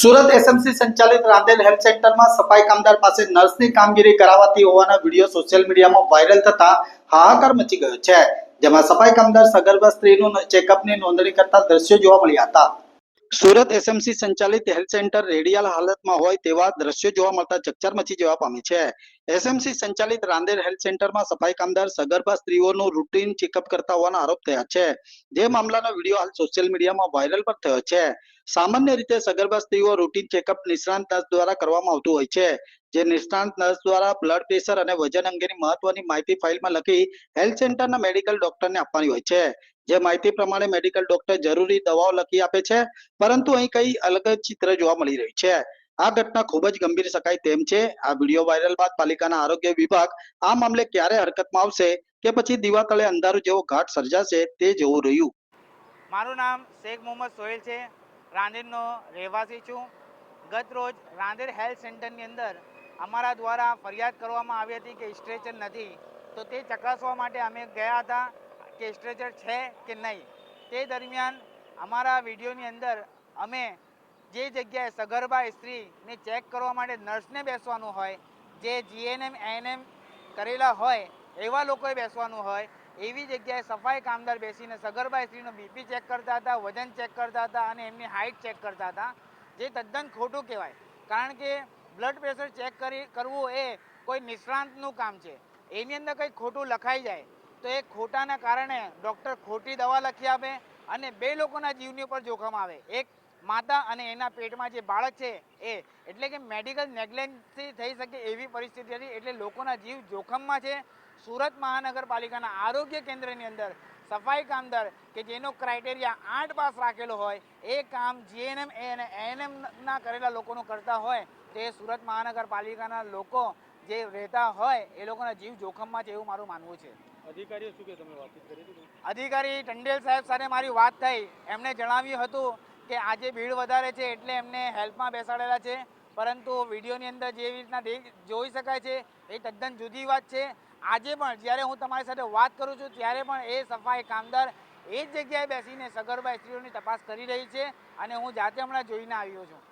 Surat SMC સંચાલિત Rander health સેન્ટરમાં સફાઈ કામદાર પાસે નર્સની કામગીરી કરાવાતી હોવાના વીડિયો સોશિયલ મીડિયામાં વાયરલ થતા હાહાકાર મચી ગયો છે, જેમાં સફાઈ કામદાર સગર્ભા સ્ત્રીનું ચેકઅપની નોંધણી કરતા દ્રશ્યો જોવા મળ્યા હતા. સુરત એસએમસી સંચાલિત હેલ્થ સેન્ટર રેડિયલ હાલતમાં હોય તેવા દ્રશ્યો જોવા મળતા ચકચાર મચી જવા પામી છે. એસએમસી સંચાલિત રાંદેર હેલ્થ સેન્ટરમાં સફાઈ કામદાર સગર્ભા સ્ત્રીઓનું રૂટીન ચેકઅપ કરતા હોવાના આરોપ થયા છે. જે મામલાનો વીડિયો હાલ સોશિયલ મીડિયામાં વાયરલ પણ થયો છે. સામાન્ય રીતે સગર્ભા સ્ત્રીઓ રૂટીન ચેકઅપ નિષ્ણાંત નર્સ દ્વારા કરવામાં આવતું હોય છે. જે નિષ્ણાંત નર્સ દ્વારા બ્લડ પ્રેશર અને વજન અંગેની મહત્વની માહિતી ફાઇલમાં લખી હેલ્થ સેન્ટરના મેડિકલ ડોક્ટરને આપવાની હોય છે. જે માહિતી પ્રમાણે મેડિકલ ડોક્ટર જરૂરી દવાઓ લખી આપે છે, પરંતુ અહીં કઈ અલગ જ ચિત્ર જોવા મળી રહ્યું છે. આ ઘટના ખૂબ જ ગંભીર શકાય તેમ છે. આ વીડિયો વાયરલ બાદ પાલિકાના આરોગ્ય વિભાગ આ મામલે ક્યારે હરકતમાં આવશે કે પછી દીવા તળે અંધારું જેવો ઘાટ સર્જાશે તે જોવું રહ્યું. મારું નામ શેખ મોહમ્મદ સોહેલ છે. રાંદેરનો રહેવાસી છું. ગત રોજ રાંદેર હેલ્થ સેન્ટરની અંદર અમારા દ્વારા ફરિયાદ કરવામાં આવી હતી કે સ્ટ્રેચર નથી. તો તે ચકાસવા માટે અમે ગયા હતા કે સ્ટ્રેચર છે કે નહીં. તે દરમિયાન અમારા વિડીયોની અંદર અમે જે જગ્યાએ સગર્ભા સ્ત્રીને ચેક કરવા માટે નર્સને બેસવાનું હોય, જે જીએનએમ એએનએમ કરેલા હોય, એવા લોકોએ બેસવાનું હોય એવી જગ્યાએ સફાઈ કામદાર બેસીને સગર્ભા સ્ત્રીનો બીપી ચેક કરતા હતા, વજન ચેક કરતા હતા અને એમની હાઇટ ચેક કરતા હતા, જે તદ્દન ખોટું કહેવાય. કારણ કે બ્લડ પ્રેશર ચેક કરી, કરવું એ કોઈ નિષ્ણાંતનું કામ છે. એની અંદર કંઈ ખોટું લખાઈ જાય, તો એ ખોટાના કારણે ડૉક્ટર ખોટી દવા લખી આપે અને બે લોકોના જીવની ઉપર જોખમ આવે. એક માતા અને એના પેટમાં જે બાળક છે એ એટલે કે મેડિકલ નેગ્લેન્સથી થઈ શકે એવી પરિસ્થિતિ હતી એટલે લોકોના જીવ જોખમમાં છે. સુરત મહાનગરપાલિકાના આરોગ્ય કેન્દ્રની અંદર સફાઈ કામદાર કે જેનો ક્રાઇટેરિયા આઠ પાસ રાખેલો હોય એ કામ જીએનએમ અને એએનએમના કરેલા લોકોનું કરતા હોય તે સુરત મહાનગરપાલિકાના લોકો જે રહેતા હોય એ લોકોના જીવ જોખમમાં છે એવું મારું માનવું છે. અધિકારીઓ શું કે તમે વાતચીત કરી અધિકારી ટંડેલ સાહેબ સાથે મારી વાત થઈ. એમણે જણાવ્યું હતું કે આજે ભીડ વધારે છે એટલે એમને હેલ્પમાં બેસાડેલા છે. પરંતુ વિડીયોની અંદર જેવી રીતના જોઈ શકાય છે, એ તદ્દન જુદી વાત છે. આજે પણ જ્યારે હું તમારી સાથે વાત કરું છું, ત્યારે પણ એ સફાઈ કામદાર એ જ જગ્યાએ બેસીને સગર્ભા સ્ત્રીઓની તપાસ કરી રહી છે અને હું જાતે હમણાં જોઈને આવ્યો છું.